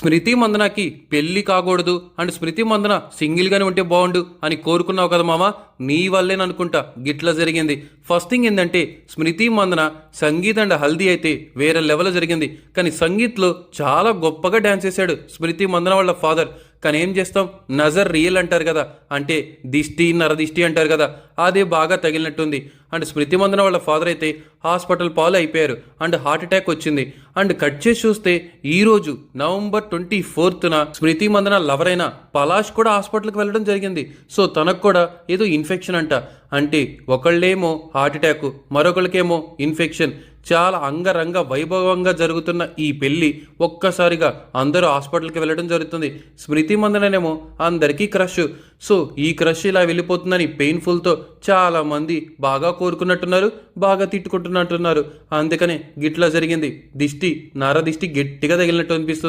స్మృతి మందనకి పెళ్ళి కాకూడదు అండ్ స్మృతి మందన సింగిల్గానే ఉంటే బాగుండు అని కోరుకున్నావు కదా మామ? నీ వల్లేననుకుంటా గిట్లా జరిగింది. ఫస్ట్ థింగ్ ఏంటంటే స్మృతి మందన సంగీత్ అండ్ హల్దీ అయితే వేరే లెవెల్ జరిగింది. కానీ సంగీత్లో చాలా గొప్పగా డ్యాన్స్ చేశాడు స్మృతి మందన వాళ్ళ ఫాదర్ కానీ ఏం చేస్తాం? నజర్ రియల్ అంటారు కదా. అంటే దిష్టి నరదిష్టి అంటారు కదా. అదే బాగా తగిలినట్టుంది. అండ్ స్మృతి మందన వాళ్ళ ఫాదర్ అయితే హాస్పిటల్ పాలు అయిపోయారు. అండ్ హార్ట్ అటాక్ వచ్చింది. అండ్ కట్ చేసి చూస్తే ఈరోజు నవంబర్ ట్వంటీ ఫోర్త్న స్మృతి మందన లవర్ అయిన పలాష్ కూడా హాస్పిటల్కి వెళ్ళడం జరిగింది. సో తనకు కూడా ఏదో ఇన్ఫెక్షన్ అంట. అంటే ఒకళ్ళేమో హార్ట్ అటాక్ మరొకళ్ళకేమో ఇన్ఫెక్షన్. చాలా అంగరంగ వైభవంగా జరుగుతున్న ఈ పెళ్ళి ఒక్కసారిగా అందరూ హాస్పిటల్కి వెళ్ళడం జరుగుతుంది. స్మృతి మందననేమో అందరికీ క్రష్. సో ఈ క్రష్ ఇలా వెళ్ళిపోతుందని పెయిన్ఫుల్తో చాలా మంది బాగా కోరుకున్నట్టున్నారు బాగా తిట్టుకుంటున్నట్టున్నారు. అందుకనే గిట్లా జరిగింది. దిష్టి నర దిష్టి గట్టిగా తగిలినట్టు అనిపిస్తుంది.